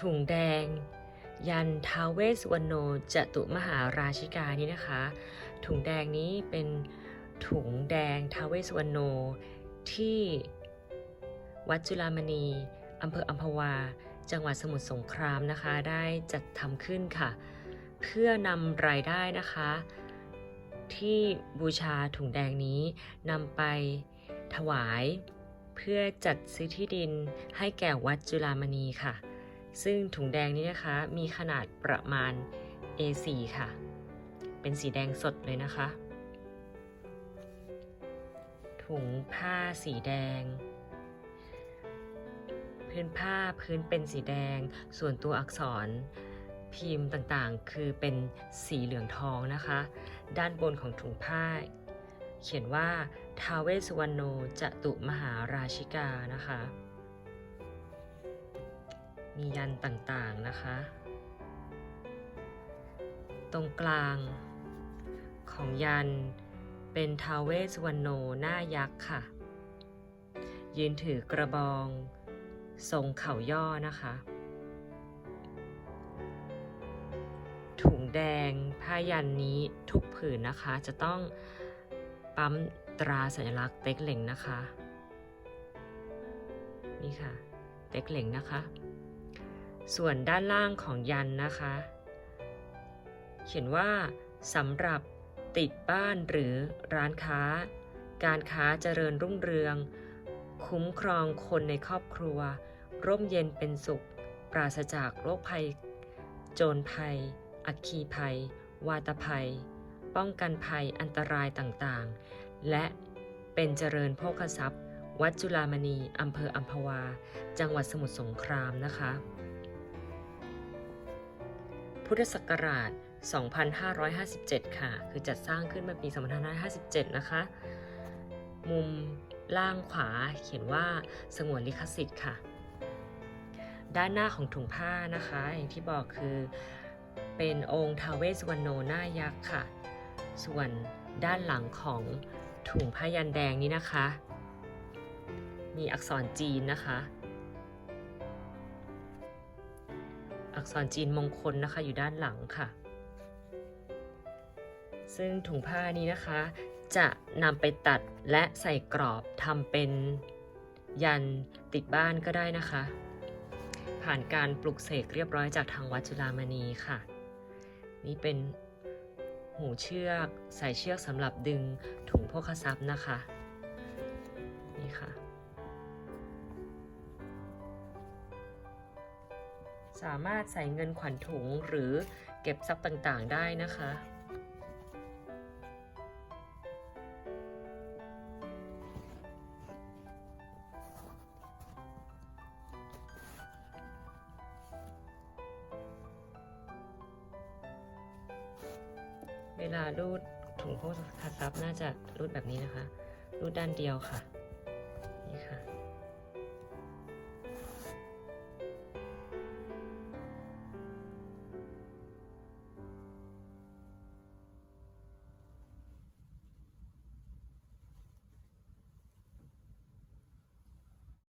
ถุงแดง ยันท้าวเวสุวรรณโนจตุมหาราชิกานี่นะคะ ถุงแดงนี้เป็นถุงแดงท้าวเวสุวรรณโนที่วัดจุฬามณีอำเภออัมพวา จังหวัดสมุทรสงครามนะคะ ได้จัดทำขึ้นค่ะ เพื่อนำรายได้นะคะ ที่บูชาถุงแดงนี้นำไปถวาย เพื่อจัดซื้อที่ดินให้แก่วัดจุฬามณีค่ะ ซึ่งถุงแดงนี้นะคะมีขนาดประมาณ A4 ค่ะ เป็นสีแดงสดเลยนะคะ ถุงผ้าสีแดง พื้นผ้าพื้นเป็นสีแดง ส่วนตัวอักษรพิมพ์ต่างๆ คือเป็นสีเหลืองทองนะคะ ด้านบนของถุงผ้า เขียนว่าทาวเวสสุวรรณโนจตุมหาราชิกานะคะ มียันต่างๆนะคะ ตรงกลางของยันเป็นทาวเวสสุวรรณโนหน้ายักษ์ค่ะ ยืนถือกระบอง ทรงเข่าย่อนะคะ ถุงแดงผ้ายันนี้ทุกผืนนะคะ จะต้องปั๊มตราสัญลักษณ์เต็กเหล่งนะคะ นี่ค่ะ เต็กเหล่งนะคะ ส่วนด้านล่างของยันนะคะ เขียนว่าสำหรับติดบ้านหรือร้านค้า การค้าเจริญรุ่งเรือง คุ้มครองคนในครอบครัว ร่มเย็นเป็นสุข ปราศจากโรคภัย โจรภัย อัคคีภัย วาตภัย ป้องกันภัยอันตรายต่างๆ และเป็นเจริญโภคทรัพย์ วัดจุฬามณีอำเภออัมพวา จังหวัดสมุทรสงครามนะคะ พุทธศักราช 2557 ค่ะ คือจัดสร้างขึ้นมื่อปี 2557 นะคะ มุมล่างขวาเขียนว่าสงวนลิขสิทธิ์ค่ะ ด้านหน้าของถุงผ้านะคะ อย่างที่บอกคือเป็นองค์ทาเวสุวรรณโนหน้ายักษ์ค่ะ ส่วนด้านหลังของถุงผ้ายันแดงนี้นะคะ มีอักษรจีนนะคะ อักษรจีนมงคลนะคะอยู่ด้านหลังค่ะ ซึ่งถุงผ้านี้นะคะ จะนำไปตัดและใส่กรอบทำเป็นยันติดบ้านก็ได้นะคะ ผ่านการปลุกเสกเรียบร้อยจากทางวัดจุฬามณีค่ะ นี่เป็นหูเชือกใส่เชือกสำหรับดึงถุงโภคทรัพย์นะคะ นี่ค่ะ สามารถใส่เงินขวัญถุงหรือเก็บทรัพย์ต่างๆ ได้นะคะ เวลารูดถุงโภคทรัพย์น่าจะรูดแบบนี้นะคะ รูดด้านเดียวค่ะ นี่ค่ะ